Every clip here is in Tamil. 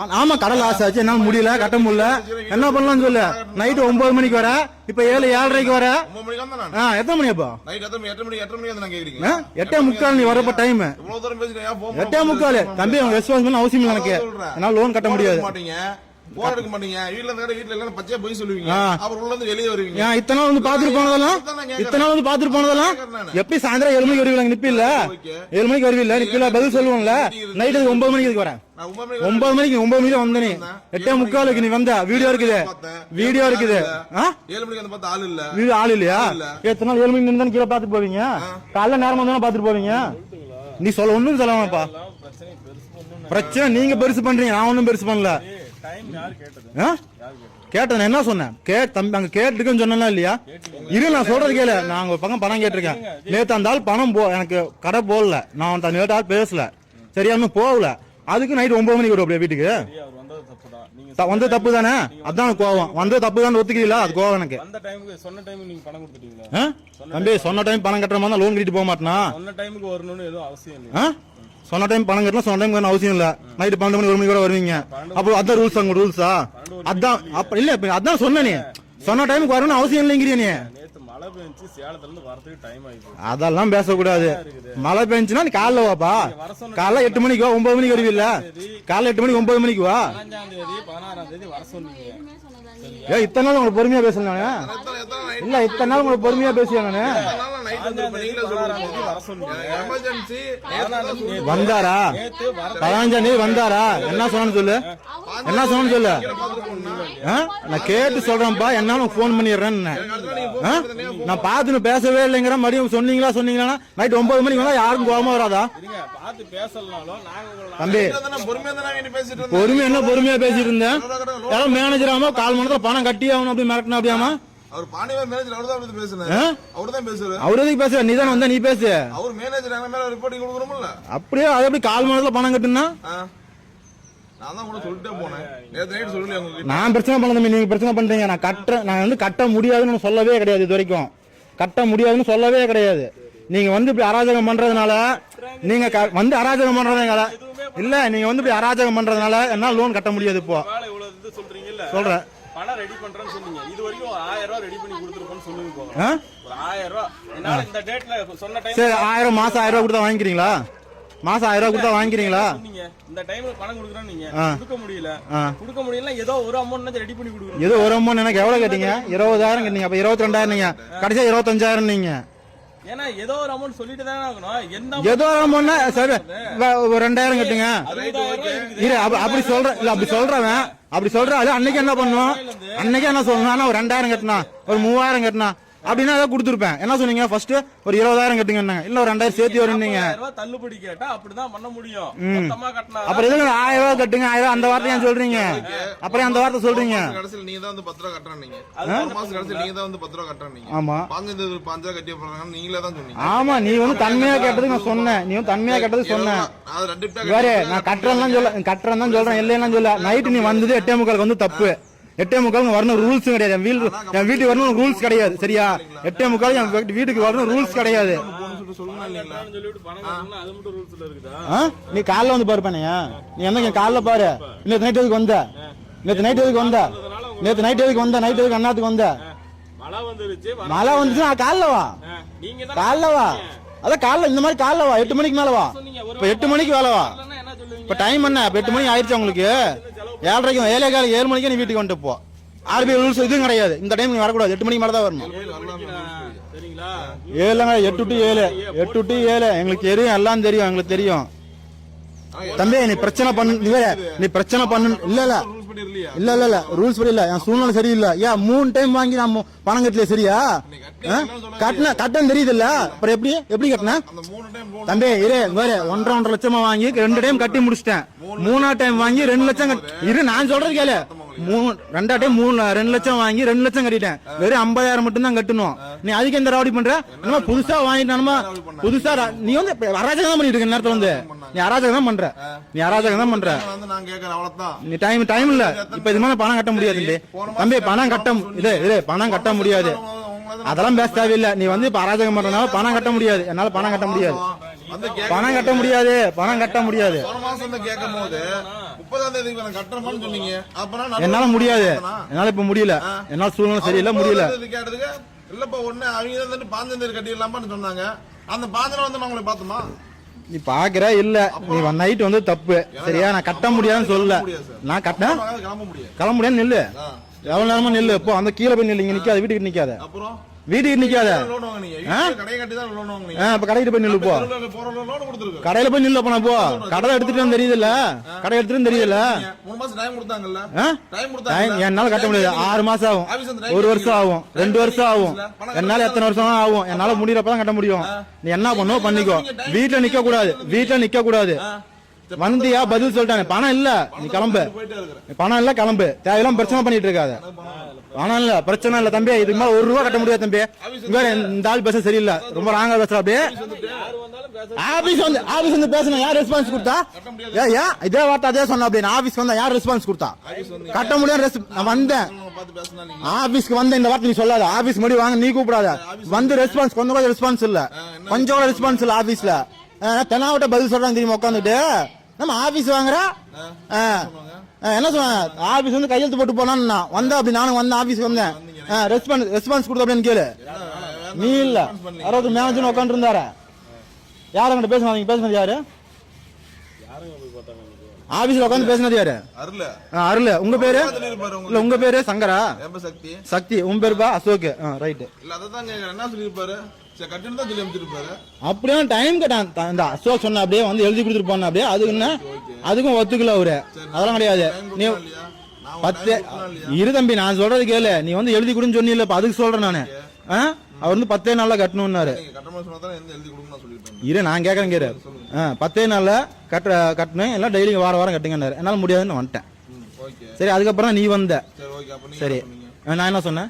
ஆமா கடல் ஆசை ஆச்சு. என்னால முடியல கட்ட முடியல. என்ன பண்ணலாம்னு சொல்லு. நைட்டு ஒன்பது மணிக்கு வர. இப்ப ஏழு ஏழரைக்கு வர. எத்தனை மணி அப்போ? எட்டு முக்கால் நீ வரப்ப டைம் எட்டே முக்கால்? தம்பி அவங்க ரெஸ்பான்ஸ் பண்ண அவசியம் இல்லை எனக்கு. என்னால லோன் கட்ட முடியாது. போன் எடுக்க மாட்டீங்க. வீட்ல இருந்து வீட்ல எல்லாம் பச்சையா போய் சொல்லுவீங்க. ஆ. அப்புறம் உள்ள இருந்து வெளியே வருவீங்க. இத்தனை நாள் வந்து பாத்துட்டு போனதெல்லாம்? இத்தனை நாள் வந்து பாத்துட்டு போனதெல்லாம்? எப்படி சாயந்தரம் ஏழு மணிக்கு வருவீங்க நிப்பில்ல. ஏழு மணிக்கு வருவீல்ல நிப்பில பதில் சொல்லுவோம்ல. நைட்டு ஒன்பது மணிக்கு இதுக்கு வரேன். நான் ஒன்பது மணிக்கு ஒன்பது மணிக்கு வந்த நீ எட்டே முக்காலுக்கு நீ வந்த. வீடியோ இருக்குது. வீடியோ இருக்குது. ஆ? ஏழு மணிக்கு வந்து பார்த்தா ஆள் இல்ல. வீடு ஆள் இல்லையா? எத்தனை நாள் ஏழு மணிக்கு நின்று கீழே பாத்துட்டு போவீங்க? காலைல நேரம் வந்தாலும் பாத்துட்டு போவீங்க? நீ சொல்ல ஒண்ணும் பிரச்சனை நீங்க பெருசு பண்றீங்க. நான் ஒண்ணும் பெருசு பண்ணல. கேட்டது? நான் என்ன சொன்னேன்? கே தம்பி அங்க கேட்டுருக்குன்னு சொன்னா இல்லையா? இரு நான் சொல்றது கேளு. நான் ஒரு பக்கம் பணம் கேட்டிருக்கேன். நேத்து அந்த ஆள் பணம் போ எனக்கு கடை போடல. நான் அந்த நேற்று ஆள் பேசல. சரியா இன்னும் போகல. அதுக்கு நைட் ஒன்பது மணிக்கு வரும் அப்படியே வீட்டுக்கு. வந்தது தப்பு தான் அதான் கோவம். வந்தது தப்பு தான் ஒத்துக்கிறீங்களா? அது கோவம் எனக்கு. வந்த சொன்ன டைமுக்கு நீங்க பணம் கொடுத்துட்டீங்களா? ஆ? தம்பி சொன்ன டைம் பணம் கட்டுற மாதிரி லோன் கட்டிட்டு போக மாட்டேனா? சொன்ன டைமுக்கு வரணும்னு எதுவும் அவசியம் இல்லை ஆ? சொன்ன டைம் பணம் கட்டலாம் சொன்ன டைம் அவசியம் இல்ல. நைட்டு பன்னெண்டு மணி ஒரு மணி கூட வருவீங்க. அப்போ அதான் ரூல்ஸ் அங்க ரூல்ஸா அதான் அப்ப இல்ல அதான் சொன்ன சொன்ன டைமுக்கு வரணும்னு அவசியம் இல்லைங்கிறிய நீ. நேத்து மழை பெஞ்சு சேலத்துல இருந்து வரதுக்கு டைம் ஆயிடுச்சு அதெல்லாம் பேசக்கூடாது. மழை பெஞ்சுனா நீ காலைல வாப்பா. காலைல எட்டு மணிக்கு வா ஒன்பது மணிக்கு வருவீல்ல. காலைல எட்டு மணிக்கு ஒன்பது மணிக்கு வா. பதினஞ்சாம் தேதி பதினாறாம் தேதி வர சொன்னீங்க. ஏ இத்தனை நாள் உங்களுக்கு பொறுமையா பேசல நானு? இல்ல இத்தனை நாள் உங்களுக்கு பொறுமையா பேசியா நானு? வந்தாரா? நேத்து பதினஞ்சாம் தேதி வந்தாரா? என்ன சொன்னு சொல்லு. என்ன சொன்னு சொல்லு. நான் கேட்டு சொல்றேன்ப்பா என்னாலும் போன் பண்ணிடுறேன்னு. நான் பார்த்துன்னு பேசவே இல்லைங்கிற மறுபடியும் சொன்னீங்களா சொன்னீங்களா நைட் ஒன்பது மணிக்கு வந்தா யாருக்கும் கோவமா வராதா? தம்பி பொறுமையா தானே என்ன பொறுமையா பேசிட்டு இருந்தேன்? யாரும் மேனேஜர் ஆமா கால் மணி நேரத்துல பணம் கட்டி ஆகணும் அப்படி மிரட்டினா அப்படியாமா அவர் பாண்டியவர் மேனேஜர் அவர் தான்? அவர் தான் பேசுறாரு அவர் எதுக்கு பேசுற? நீ தானே வந்தா நீ பேசு. அவர் மேனேஜர் மேல ரிப்போர்ட்டிங் கொடுக்கணும்ல. அப்படியே அது எப்படி கால் மணி நேரத்துல பணம் கட்டுனா. நான் தான் கூட சொல்லிட்டே போனேன். நேத்து நைட் சொல்லலையா உங்களுக்கு நான் பிரச்சனை பண்ண தம்பி நீங்க பிரச்சனை பண்றீங்க. நான் கட்ட நான் வந்து கட்ட முடியாதுன்னு சொல்லவே கிடையாது இது வரைக்கும். கட்ட முடியாதுன்னு சொல்லவே கிடையாது. நீங்க வந்து இப்படி அராஜகம் பண்றதுனால நீங்க க- வந்து அராஜகம் பண்றதுனால இல்ல நீங்க வந்து இப்படி அராஜகம் பண்றதுனால என்னால லோன் கட்ட முடியாது இப்போ. சொல்றேன். பணம் ரெடி பண்றேன்னு சொன்னீங்க. இது வரைக்கும் ஒரு ஆயிரம் ரூபாய் ரெடி பண்ணி கொடுத்துருப்போம்னு சொல்லுங்க போங்க ஆ? ஒரு ஆயிரம் ரூபாய். என்னால இந்த டேட்ல சொன்ன டைம் சரி ஆயிரம் மாசம் ஆயிரம் ரூபாய் கொடுத்தா வாங்கிக்கிறீங்களா? மாசம் ஆயிரம் ரூபாய் கொடுத்தா வாங்கிக்கிறீங்களா? இந்த டைம்ல பணம் கொடுக்குறோம் நீங்க. கொடுக்க முடியல. கொடுக்க முடியல ஏதோ ஒரு அமௌண்ட் ரெடி பண்ணி கொடுக்கணும். ஏதோ ஒரு அமௌண்ட் எனக்கு எவ்வளவு கேட்டீங்க? இருபதாயிரம் கேட்டீங்க. அப்ப இருபத்தி ரெண்டாயிரம் நீங்க. கடைசியா இருபத்தஞ்சாயிரம் நீங்க. ஏன்னா ஏதோ ஒரு அமௌண்ட் சொல்லிட்டு தானே ஆகணும். எந்த ஏதோ ஒரு அமௌண்ட் சரி ஒரு ரெண்டாயிரம் கட்டுங்க. இரு அப்ப- அப்படி சொல்ற இல்ல அப்படி சொல்றவன் அப்படி சொல்ற அது அன்னைக்கு என்ன பண்ணும்? அன்னைக்கு என்ன சொல்லணும்? ஆனா ஒரு ரெண்டாயிரம் கட்டினா ஒரு மூவாயிரம் கட்டினா அப்படின்னா ஏதாவது கொடுத்துருப்பேன். என்ன சொன்னீங்க? ஃபர்ஸ்ட் ஒரு இருபதாயிரம் கட்டுங்க இல்ல ஒரு ரெண்டாயிரம் சேர்த்து ரூபாய் தள்ளுபடி கேட்டா அப்படிதான் பண்ண முடியும். அப்புறம் எதுக்கு ஆயிரம் ரூபாய் கட்டுங்க? ஆயிரம் ரூபாய் அந்த வார்த்தை ஏன் சொல்றீங்க? அப்புறம் அந்த வார்த்தை சொல்றீங்க. கடைசியில் நீங்க தான் வந்து பத்து ரூபா ஒரு மாசம் கடைசியில் நீங்க தான் வந்து பத்து ரூபா கட்டுறேன் நீங்க. ஆமா. பாஞ்சு பாஞ்சு கட்டி போறாங்கன்னு நீங்களே தான் சொன்னீங்க. ஆமா நீ வந்து தன்மையா கேட்டதுக்கு நான் சொன்னேன். நீ வந்து தன்மையா கேட்டது சொன்னேன். வேற நான் கட்டுறேன் சொல்ல கட்டுறேன் தான் சொல்றேன். இல்லைன்னா சொல்ல நைட்டு நீ வந்தது எட்டே முக்காலுக்கு வந்து தப்பு. எட்டே முக்காலுக்கு வரணும் ரூல்ஸ் கிடையாது. என் வீடு என் வீட்டுக்கு வரணும் ரூல்ஸ் கிடையாது. சரியா? எட்டே முக்காலுக்கு என் வீட்டு- வீட்டுக்கு வரணும் ரூல்ஸ் கிடையாது? நீ காலைல வந்து பாரு பண்ணையா நீ என்ன காலைல பாரு. நேத்து நைட் எதுக்கு வந்த? நேத்து நைட் எதுக்கு வந்த? நேத்து நைட் எதுக்கு வந்த? நைட் எதுக்கு அண்ணாத்துக்கு வந்த? மழை மழை வந்துச்சுன்னா காலைல வா. ஆ, நீங்க தான் காலைல வா. அதான் காலைல இந்த மாதிரி காலைல வா. எட்டு மணிக்கு மேல வா. இப்ப எட்டு மணிக்கு வேலை வா. இப்ப டைம் என்ன? இப்ப எட்டு மணி ஆயிடுச்சு உங்களுக்கு? ஏழரைக்கு ஏழே கால ஏழு மணிக்கே நீ வீட்டுக்கு வந்துட்டு போ. ஆர்பிஐ ரூல்ஸ் இதுவும் கிடையாது. இந்த டைம் நீ வரக்கூடாது. எட்டு மணிக்கு மேல தான் வரணும். ஏழுங்க எட்டு டு ஏழு. எட்டு டு ஏழு. எங்களுக்கு தெரியும் எல்லாம் தெரியும் எங்களுக்கு தெரியும். தம்பி நீ பிரச்சனை பண்ணு. நீ பிரச்சனை பண்ணு. இல்ல இல்ல. படி இல்லையா இல்ல இல்ல இல்ல. ரூல்ஸ் படி இல்ல. என் சூழ்நிலை சரியில்லை. ஏன் மூணு டைம் வாங்கி நான் பணம் கட்டல சரியா? கட்டின கட்டணம் தெரியுது இல்ல அப்புறம் எப்படி எப்படி கட்டின? தம்பி இரு பாரு ஒன்றரை ஒன்றரை லட்சமா வாங்கி ரெண்டு டைம் கட்டி முடிச்சிட்டேன். மூணா டைம் வாங்கி ரெண்டு லட்சம் கட்டி- இரு நான் சொல்றது கேளு. மூணு ரெண்டாட்டே மூணு ரெண்டு லட்சம் வாங்கி ரெண்டு லட்சம் கட்டிட்டேன். வெறும் ஐம்பதாயிரம் மட்டும் தான் கட்டணும். நீ அதுக்கு எந்த ராவடி பண்ற? நம்ம புதுசா வாங்கிட்டானுமா புதுசா ரா- நீ வந்து அராஜகம் தான் பண்ணிட்டு இருக்க இந்த நேரத்துல வந்து. நீ அராஜகம் தான் பண்ற. நீ அராஜகம் தான் பண்ற. நீ டைம் டைம் இல்ல. இப்ப இது மாதிரி பணம் கட்ட முடியாது தம்பி. தம்பி பணம் கட்ட மு- இது இது பணம் கட்ட முடியாது. அதெல்லாம் பேச தேவையில்லை. நீ வந்து இப்ப அராஜகம் பண்றதுனால பணம் கட்ட முடியாது. என்னால பணம் கட்ட முடியாது. பணம் கட்ட முடியாது பணம் கட்ட முடியாது. போன மாசம் வந்து கேட்கும் போது முப்பதாம் தேதி நான் கட்டுறேன்னு சொன்னீங்க. அப்பனா என்னால முடியாது. என்னால இப்ப முடியல. என்னால சூழ்நிலை சரியில்லை முடியல. கேட்டதுக்கு இல்லப்பா ஒண்ணு அவங்க தான் வந்துட்டு பாஞ்சாம் தேதி கட்டிடலாமான்னு சொன்னாங்க. அந்த பாஞ்சனை வந்து நான் உங்களை பார்த்தோமா? நீ பாக்குற இல்ல. நீ நைட் வந்து தப்பு. சரியா நான் கட்ட முடியாதுன்னு சொல்லல. நான் மகன் கிளம்ப முடியாது. கிளம்ப முடியாது நில்லு. எவ்வளவு நேரமா நில்லு? இப்போ அந்த கீழே போய் நில்லு இங்க நிக்காத வீட்டுக்கு நிக்காத. அப்புறம்? வீட்டுக்கு நிக்காத? இப்ப கடைக்கு போய் நில்லு போ. கடையில போய் நில்லு நான் போ. கடை எடுத்துட்டு தெரியுதுல்ல? கடை எடுத்துட்டு கொடுத்தாங்க என்னால கட்ட முடியாது. ஆறு மாசம் ஆகும். ஒரு வருஷம் ஆகும். ரெண்டு வருஷம் ஆகும். என்னால எத்தனை வருஷம் ஆகும். என்னால முடியறப்பதான் கட்ட முடியும். நீ என்ன பண்ணுவோ பண்ணிக்கோ. வீட்டுல நிக்க கூடாது வீட்டுல நிக்க கூடாது வந்தியா பதில் சொல்லிட்டாங்க. பணம் இல்ல. நீ கிளம்பு. பணம் இல்ல கிளம்பு. தேவையில்லாம பிரச்சனை பண்ணிட்டு இருக்காத. பணம் இல்ல பிரச்சனை இல்ல தம்பி. இதுக்கு மேல ஒரு ரூபா கட்ட முடியாது தம்பி. இங்க பாரு, இந்த ஆள் பேச சரியில்லை. ரொம்ப ராங்கா பேசுற அப்படியே. யார் வந்தாலும் பேச ஆபீஸ் வந்து ஆபீஸ் வந்து பேசணும் யார் ரெஸ்பான்ஸ் கொடுத்தா? ஏ ஏன் இதே வார்த்தை அதே சொன்ன அப்படின்னு ஆபீஸ் வந்தா யார் ரெஸ்பான்ஸ் கொடுத்தா? கட்ட முடியாது நான் வந்தேன். ஆபீஸ்க்கு வந்த இந்த வார்த்தை நீ சொல்லாத. ஆபீஸ் முடி வாங்க நீ கூப்பிடாத. வந்து ரெஸ்பான்ஸ் கொஞ்சம் கூட ரெஸ்பான்ஸ் இல்ல. கொஞ்சம் கூட ரெஸ்பான்ஸ் இல்ல ஆபீஸ்ல. தெனாவட்ட பதில் சொல்றாங்க தெரியுமா உட்காந்துட்டு. நம்ம ஆபீஸ் வாங்குற? ஆ. ஆ, என்ன சொன்னாங்க ஆபீஸ் வந்து கையெழுத்து போட்டு போனான்னு வந்தேன் அப்படி நானும் வந்தேன் ஆபீஸ் வந்தேன். ரெஸ்பான்ஸ் ரெஸ்பான்ஸ் கொடுத்த அப்படின்னு கேளு. நீ இல்ல. அறுபது மேனேஜர் உட்காந்து இருந்தாரு யார் அங்கிட்ட பேசுனாங்க பேசுனது யாரு? ஆபீஸ்ல உட்காந்து பேசுனது யாரு? அருள. அருள். உங்க பேரு? இல்ல உங்க பேரு சங்கரா? சக்தி. சக்தி. உன் பேருப்பா அசோக். ரைட்டு இல்ல அதான் என்ன சொல்லிருப்பாரு அப்படியே டைம் கேட்டான். இந்த அசோக் சொன்ன அப்படியே வந்து எழுதி கொடுத்துட்டு போன அப்படியே அதுக்கு என்ன? அதுக்கும் ஒத்துக்கல அவரு. அதெல்லாம் கிடையாது. நீ பத்து இரு தம்பி நான் சொல்றது கேளு. நீ வந்து எழுதி கொடுன்னு இப்ப அதுக்கு சொல்றேன் நானு? அவர் வந்து பத்தே நாள்ல கட்டணும்னாரு. இரு நான் கேட்கறேன் கேரு பத்தே நாள்ல கட்ட கட்டணும். எல்லாம் டெய்லி வாரம் வாரம் கட்டுங்கன்னாரு. என்னால முடியாதுன்னு வந்துட்டேன். சரி அதுக்கப்புறம் நீ வந்த. சரி நான் என்ன சொன்னேன்?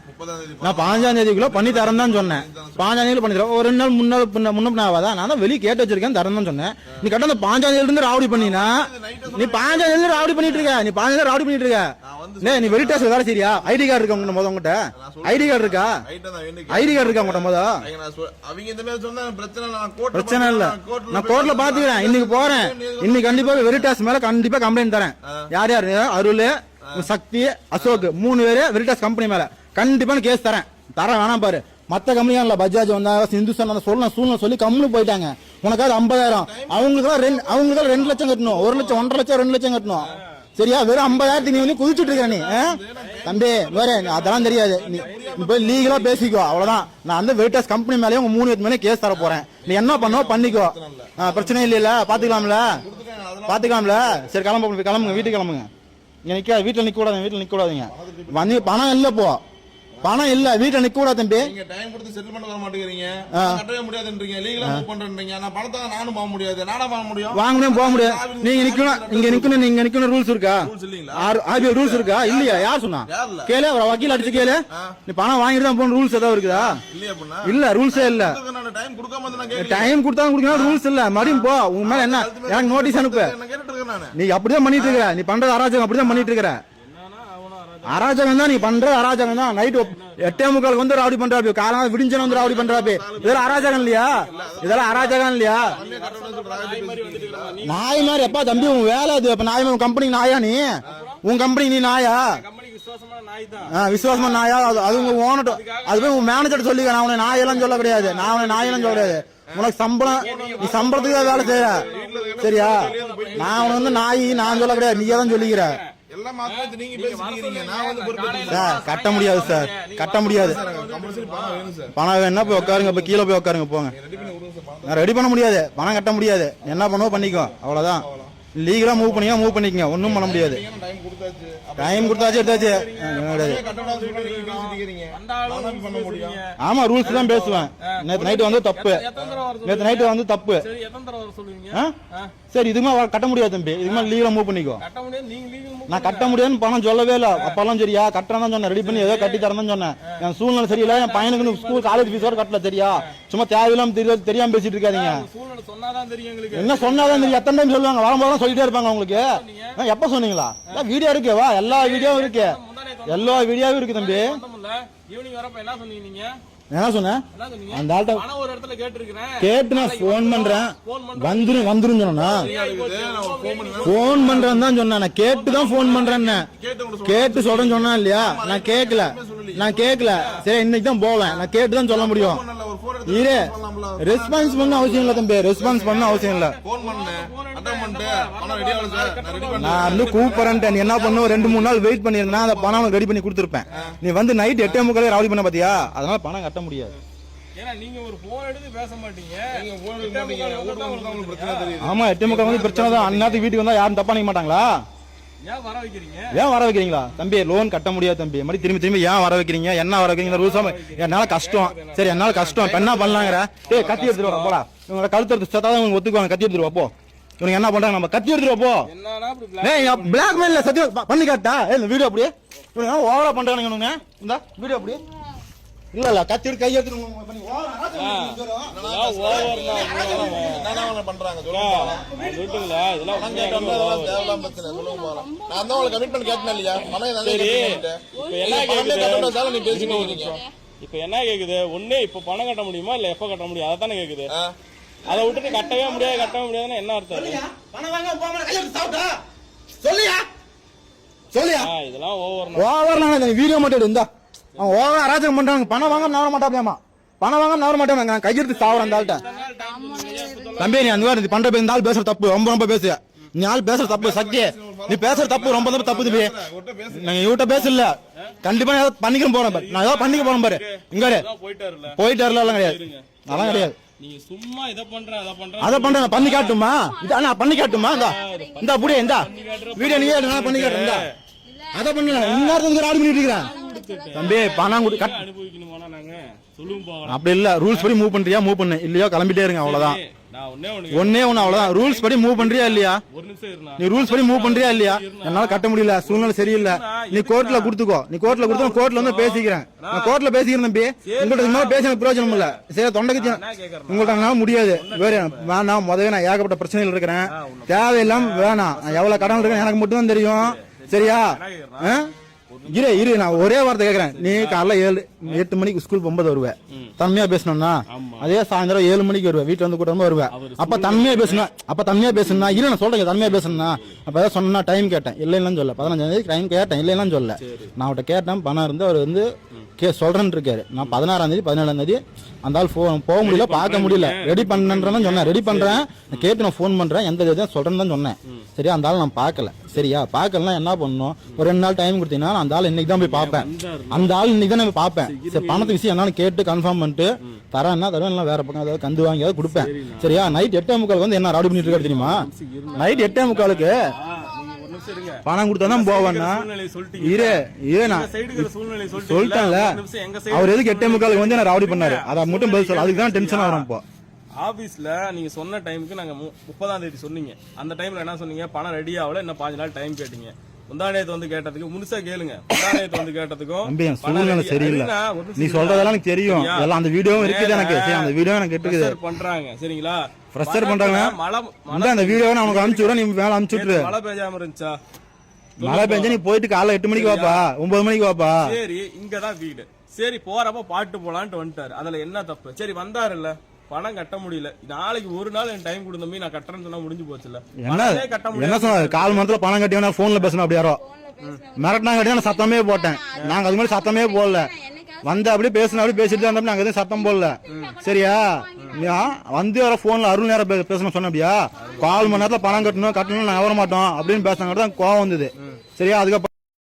நான் பாஞ்சாம் தேதிக்குள்ள பண்ணி தரேன் தான் சொன்னேன் பாஞ்சாம் தேதியில பண்ணி தரேன் ஒரு ரெண்டு நாள் முன்னாள் முன்ன பின்ன ஆகாதா நான் தான் வெளியே கேட்டு வச்சிருக்கேன் தரேன் தான் சொன்னேன். நீ கட்ட அந்த பாஞ்சாம் தேதியில இருந்து ராவடி பண்ணினா நீ பாஞ்சாம் தேதியில ராவடி பண்ணிட்டு இருக்க. நீ பாஞ்சாம் தேதி ராவடி பண்ணிட்டு இருக்க. நீ வெளி டேஸ்ட் வேற சரியா? ஐடி கார்டு இருக்கா உங்க முத உங்ககிட்ட ஐடி கார்டு இருக்கா? ஐடி கார்டு இருக்கா உங்ககிட்ட முத பிரச்சனை இல்ல. நான் கோர்ட்ல பாத்துக்கிறேன். இன்னைக்கு போறேன். இன்னைக்கு கண்டிப்பா வெரிடாஸ் மேல கண்டிப்பா கம்ப்ளைண்ட் தரேன். யார் யாரு? அருள் சக்தி அசோக் மூணு பேரு வெரிட்டாஸ் கம்பெனி மேல. கண்டிப்பா கேஸ் தரேன். தரேன் வேணாம் பாரு. மத்த கம்பெனியான்ல பஜாஜ் வந்தாங்க சிந்துசன் வந்தா சொல்ல சூழ்நிலை சொல்லி கம்முனு போயிட்டாங்க. உனக்காவது ஐம்பதாயிரம். அவங்களுக்கு ரெண்டு அவங்களுக்கு ரெண்டு லட்சம் கட்டணும். ஒரு லட்சம் ஒன்றரை லட்சம் ரெண்டு லட்சம் கட்டணும். சரியா? வெறும் ஐம்பதாயிரத்துக்கு நீ வந்து குதிச்சுட்டு இருக்க நீ தம்பி வேற அதெல்லாம் தெரியாது. நீ போய் லீகலா பேசிக்கோ அவ்வளவுதான். நான் வந்து வெரிட்டாஸ் கம்பெனி மேலேயே உங்க மூணு பேர் மேலே கேஸ் தர போறேன். நீ என்ன பண்ணோ பண்ணிக்கோ. ஆ, பிரச்சனை இல்லையில பாத்துக்கலாம்ல? பாத்துக்கலாம்ல? சரி கிளம்ப கிளம்புங்க வீட்டுக்கு கிளம்புங்க. இங்கே நிக்க வீட்டில் நிக்க வீட்டில் நிற்கக்கூடாதுங்க வந்து பணம் இல்லை போ. பணம் இல்ல வீட்டுல நிக்க கூடாது தம்பி. நீங்க டைம் கொடுத்து செட்டில்மெண்ட் வர மாட்டேங்கிறீங்க. கட்டவே முடியாதுன்றீங்க. லீகலா மூவ் பண்றேன்றீங்க. நான் பணத்தை நானும் போக முடியாது. நானா போக முடியும்? வாங்க முடியும் போக முடியாது. நீங்க நிக்கணும் இங்க நிக்கணும் நீங்க நிக்கணும் ரூல்ஸ் இருக்கா? ரூல்ஸ் இல்லீங்களா? ஆர்பிஐ ரூல்ஸ் இருக்கா? இல்லையா? யார் சொன்னா? கேளு அவரை வக்கீல் அடிச்சு கேளு. நீ பணம் வாங்கிட்டு தான் போன ரூல்ஸ் ஏதாவது இருக்குதா? இல்ல ரூல்ஸே இல்ல. நான் டைம் கொடுக்காம டைம் கொடுத்தா கொடுக்கணும் ரூல்ஸ் இல்ல. மறுபடியும் போ. உன் மேல என்ன? எனக்கு நோட்டீஸ் அனுப்பு. நீ அப்படிதான் பண்ணிட்டு இருக்க நீ பண்றது அராஜகம் அப்படிதான் பண்ணிட்டு இருக்கிற. அராஜகம். தான் நீ பண்ற அராஜகம் தான். நைட் எட்டே முக்காலுக்கு வந்து ராவடி பண்றாப்பி. காலம் விடிஞ்சன வந்து ராவடி பண்றாப்பி. இதெல்லாம் அராஜகம் இல்லையா? இதெல்லாம் அராஜகம் இல்லையா? நாய் மாதிரி எப்பா தம்பி உன் வேலை அது. அப்ப நாய் உன் கம்பெனி நாயா நீ? உன் கம்பெனி நீ நாயா? ஆ, விசுவாசமா நாயா? அது அது உங்க ஓனர் அது போய் உன் மேனேஜர் சொல்லிக்க. நான் உன நாயெல்லாம் சொல்ல கிடையாது. நான் உன நாயெல்லாம் சொல்ல கிடையாது. உனக்கு சம்பளம் நீ சம்பளத்துக்கு வேலை செய்யற சரியா? நான் உனக்கு வந்து நாய் நான் சொல்ல கிடையாது. நீயே தான் சொல்லிக்கிற. கட்ட முடியாது சார். கட்ட முடியாது. பணம் வேணா போய் உட்காருங்க. இப்ப கீழே போய் உட்காருங்க போங்க. ரெடி பண்ணி விடுங்க சார் பணம். நான் ரெடி பண்ண முடியாது. பணம் கட்ட முடியாது. என்ன பண்ணுவோ பண்ணிக்கோ. அவ்வளவுதான். லீகலா மூவ் பண்ணிக்கோ மூவ் பண்ணிக்கங்க. ஒன்றும் பண்ண முடியாது. டைம் கொடுத்தாச்சு. டைம் கொடுத்தாச்சு எடுத்தாச்சு. ஆமா ரூல்ஸ் தான் பேசுவேன். நேத்து நைட்டு வந்து தப்பு. நேத்து நைட்டு வந்து தப்பு. சரி மேல கட்ட முடியாது தம்பி. இதுக்கு மேல லீகலா மூவ் பண்ணிக்கோ. நான் கட்ட முடியாதுன்னு பணம் சொல்லவே இல்ல. அப்பெல்லாம் சரியா கட்டுறேன் சொன்னேன். ரெடி பண்ணி ஏதோ கட்டி தரேன் சொன்னேன். என் சூழ்நிலை சரியில்லை. என் பையனுக்கு ஸ்கூல் காலேஜ் ஃபீஸ் வர கட்டல சரியா? சும்மா தேவையில்லாம தெரியாது தெரியாம பேசிட்டு இருக்காதீங்க. என்ன சொன்னாதான் தெரியும்? எத்தனை டைம் சொல்லுவாங்க? வரும்போது சொல்லிட்டே இருப்பாங்க உங்களுக்கு. எப்ப சொன்னீங்களா? வீடியோ இருக்கு வா. எல்லா வீடியோவும் இருக்கு. எல்லா வீடியோவும் இருக்கு தம்பி. ஈவினிங் வரப்ப என்ன சொன்னீங்க நீங்க? என்ன சொன்னேன்? அந்த ஆள்கிட்ட ஒரு இடத்துல கேட்டிருக்கிறேன். கேட்டு நான் ஃபோன் பண்றேன். பண்றேன். வந்துரும் வந்துரும் சொன்னா ஃபோன் பண்றேன்னு தான் சொன்னேன். நான் கேட்டு தான் ஃபோன் பண்றேன்னு. கேட்டு சொல்றேன்னு சொன்னா இல்லையா? நான் கேட்கல. நான் கேட்கல. சரி இன்னைக்கு தான் போவேன். நான் கேட்டு தான் சொல்ல முடியும். இரு. ரெஸ்பான்ஸ் பண்ண அவசியம் இல்ல தம்பி. ரெஸ்பான்ஸ் பண்ண அவசியம் இல்ல. நான் ரெடி பண்ணேன் நான் வந்து கூப்பிடுறேன் நீ என்ன பண்ண ஒரு ரெண்டு மூணு நாள் வெயிட் பண்ணியிருந்தா அந்த பணம் ரெடி பண்ணி கொடுத்துருப்பேன். நீ வந்து நைட் எட்டே முக்காலே ராவடி பண்ண பாத்தியா? அதனால பணம் கட்ட முடியாது. ஏன்னா நீங்க ஒரு போன் எடுத்து பேச மாட்டீங்க. நீங்க போன் எடுக்க மாட்டீங்க. வீட்டுக்கு வந்து உங்களுக்கு பிரச்சனை தெரியுது. ஆமா எட்டே முக்கால் வந்து பிரச்சனை தான். அந்நேரத்துக்கு வீட்டுக்கு வந்தா யாரும் தப்பா நிக்க மாட்டாங்களா? ஏன் வர வைக்கிறீங்களா? தம்பி லோன் கட்ட முடியாது தம்பி. மறுபடியும் திரும்பி திரும்பி ஏன் வர வைக்கிறீங்க? என்ன வர வைக்கிறீங்க? ரூல்ஸ் என்னால கஷ்டம். சரி என்னால கஷ்டம். இப்ப என்ன பண்ணலாங்கிற? ஏய் கத்தி எடுத்துட்டு வா போடா. இவங்க கழுத்து எடுத்து செத்தா தான் ஒத்துக்குவாங்க. கத்தி எடுத்துட்டு வா போ. இவங்க என்ன பண்றாங்க? நம்ம கத்தி எடுத்துட்டு வா போ. ஏய் பிளாக் மெயில்ல சத்தியம். பண்ணி காட்டா இந்த வீடியோ அப்படியே. இவங்க ஓவரா பண்றானுங்க இவனுங்க. இந்த வீடியோ அப்படியே. இல்ல இல்ல கத்தி எடுத்து கை எடுத்து ஓவரா பண்றாங்க. நான். நான் தான் உங்களுக்கு கமிட்மெண்ட் கேட்டேன் இல்லையா? கட்டணும்னாலும் நீ பேசிட்டு. இப்ப என்ன கேக்குது? ஒண்ணு இப்ப பணம் கட்ட முடியுமா இல்ல எப்ப கட்ட முடியும்? அதானே கேக்குது? அதை விட்டுட்டு கட்டவே முடியாது கட்டவே முடியாதுன்னா என்ன அர்த்தம்? சொல்லியா? சொல்லியா? இதெல்லாம் ஓவர் ஓவர்லாம் இந்த வீடியோ மட்டும் இந்தா. அவன் ஓவர் அராஜகம் பண்றாங்க பணம் வாங்க நவர மாட்டாப்பியாமா பணம் வாங்க நவர மாட்டேன் நான் கையெடுத்து சாவறேன் அந்த ஆள்கிட்ட. தம்பி நீ அந்த மாதிரி நீ பண்ற இந்த ஆள் பேசுற தப்பு. ரொம்ப ரொம்ப பேசு. நீ ஆள் பேசுற தப்பு சக்தி நீ பேசுற தப்பு ரொம்ப ரொம்ப தப்பு தம்பி. அவர்கிட்ட பேசு. நாங்க இவட்ட பேசல. கண்டிப்பா ஏதாவது பண்ணிக்கிறேன் போறேன் பாரு. நான் ஏதாவது பண்ணிக்க போறேன் பாரு. இங்க போயிட்டாருல போயிட்டு வரலாம் கிடையாது. அதெல்லாம் கிடையாது. நீங்க சும்மா இதை பண்றேன் அதை பண்றேன் அதை பண்றேன் பண்ணி காட்டுமா? இது அண்ணா பண்ணி காட்டுமா? இந்தா. இந்த அப்படியே இந்தா. வீடியோ நீயே நான் பண்ணி காட்டுறேன் இந்தா. அதை பண்ணல இன்னொருத்தங்க ஆடி பண்ணிட்டு இருக்கிறேன். தம்பி பணம் கொடு கட். அனுபவிக்கணுமானா நாங்க? சொல்லுங்க போகலாம் அப்படி இல்ல ரூல்ஸ் படி மூவ் பண்றியா மூவ் பண்ணு. இல்லையோ கிளம்பிட்டே இருங்க அவ்வளவுதான். நான் ஒன்னே ஒண்ணு அவ்வளவுதான். ரூல்ஸ் படி மூவ் பண்றியா இல்லையா? ஒரு நிமிஷம் இருந்தா நீ ரூல்ஸ் படி மூவ் பண்றியா இல்லையா? என்னால கட்ட முடியல சூழ்நிலை சரியில்லை. நீ கோர்ட்ல குடுத்துக்கோ. நீ கோர்ட்ல கொடுத்தா கோர்ட்ல வந்து பேசிக்கிறேன். நான் கோர்ட்ல பேசிக்கிறேன் தம்பி. உங்கள்ட்ட இந்த மாதிரி பேச எனக்கு பிரயோஜனம் இல்ல. சரி தொண்டைக்கு உங்கள்ட்ட என்னால முடியாது. வேற வேணாம் முதல்ல நான் ஏகப்பட்ட பிரச்சனைகள் இருக்கிறேன். தேவையில்லாம வேணாம். நான் எவ்வளவு கடன் இருக்கேன் எனக்கு மட்டும் தான் தெரியும் சரியா? ஆ? இரு இரு நான் ஒரே வார்த்தை கேட்குறேன் நீ காலைல ஏழு எட்டு மணிக்கு ஸ்கூல் போகும்போது வருவேன். தன்மையா பேசணும்னா அதே சாயந்தரம் ஏழு மணிக்கு வருவேன். வீட்டுல வந்து கூட்டமா வருவேன். அப்ப தன்மையா பேசணும் அப்ப தன்மையா பேசணும்னா இரு நான் சொல்றேன் தன்மையா பேசணும்னா. அப்ப ஏதாவது சொன்னா டைம் கேட்டேன். இல்லைன்னு சொல்ல பதினஞ்சாம் தேதி டைம் கேட்டேன். இல்லைன்னு சொல்ல நான் அவட்ட கேட்டேன். பணம் இருந்து அவர் வந்து கே சொல்றேன்னு இருக்காரு. நான் பதினாறாம் தேதி பதினேழாம் தேதி அந்த ஆள் ஃபோன் போக முடியல பார்க்க முடியல. ரெடி பண்ணுன்றேன்னு சொன்னேன். ரெடி பண்றேன். நான் கேட்டு நான் ஃபோன் பண்றேன். எந்த தேதி சொல்றேன்னு தான் சொன்னேன். சரியா? அந்த ஆள் நான் பார்க்கல. சரியா? பார்க்கலனா என்ன பண்ணணும்? ஒரு ரெண்டு நாள் டைம் கொடுத்தீங்கன்னா அந்த ஆள் இன்னைக்கு தான் போய் பார்ப்பேன். அந்த ஆள் இன்னைக்கு தான் நான் போய் பார்ப்பேன். சரி பணத்து விஷயம் என்னன்னு கேட்டு கன்ஃபார்ம் பண்ணிட்டு தரேன்னா தருவேன் இல்லை வேற பக்கம் ஏதாவது கந்து வாங்கி ஏதாவது கொடுப்பேன். சரியா? நைட் எட்டே முக்காலுக்கு வந்து என்ன ராடி பண்ணிட்டு இருக்காரு தெரியுமா? நைட் எட்டே முக்காலுக்கு பணம் கொடுத்தா தான் போவேன்னா இரு இரு நான் சொல்லிட்டேன்ல. அவர் எதுக்கு எட்டே முக்காலுக்கு வந்து நான் ராவடி பண்ணாரு? அதை மட்டும் பதில் சொல்ல. அதுக்கு தான் டென்ஷன் ஆகிறோம் இப்போ ஆபீஸ்ல நீங்க சொன்ன டைமுக்கு நாங்க மு- முப்பதாம் தேதி சொன்னீங்க. அந்த டைம்ல என்ன சொன்னீங்க? பணம் ரெடி ஆகல. இன்னும் பாஞ்சு நாள் டைம் கேட்டீங்க. முந்தானயத்து வந்து கேட்டதுக்கு முழுசா கேளுங்க. முந்தானயத்து வந்து கேட்டதுக்கும் தம்பி என் பணம் சூழ்நிலை சரியில்லை. நீ. சொல்றதெல்லாம் எனக்கு தெரியும்? எல்லாம் அந்த வீடியோவும் இருக்குது எனக்கு. சரி அந்த வீடியோ எனக்கு இருக்குது. பண்றாங்க. சரிங்களா? Pressure பண்றாங்க? மழை இந்த அந்த வீடியோவை நான் உனக்கு அனுப்பிச்சு விடுறேன். நீ மேல அனுப்பிச்சு விட்டுரு. மழை பெய்யாம இருந்துச்சா? மழை பெஞ்சா நீ போயிட்டு காலைல எட்டு மணிக்கு வாப்பா. ஒன்பது மணிக்கு வாப்பா. சரி இங்கதான் வீடு. சரி போறப்ப பாட்டு போலான்ட்டு வந்துட்டாரு. அதுல என்ன தப்பு? சரி வந்தாருல்ல. பணம் கட்ட முடியல. நாளைக்கு ஒரு நாள் என் டைம் கொடுத்தமே நான் கட்டுறேன்னு சொன்னா முடிஞ்சு போச்சுல என்ன? கட்ட என்ன முடியாது சொன்ன கால் மணி நேரத்துல பணம் கட்டி வேணா போன்ல பேசணும் அப்படி யாரோ? மிரட்டினா கட்டி நான் சத்தமே போட்டேன். நாங்க அது மாதிரி சத்தமே போடல. வந்து அப்படியே பேசணும் அப்படியே பேசிட்டு தான் நாங்க எதுவும் சத்தம் போடல. சரியா? நீ வந்து வர போன்ல அருள் நேரம் பே- பேசணும் சொன்ன அப்படியா? கால் மணி நேரத்துல பணம் கட்டணும் கட்டணும் நாங்க வர மாட்டோம் அப்படின்னு பேசினாங்க தான் கோவம் வந்தது. சரியா? அதுக்கப்புறம்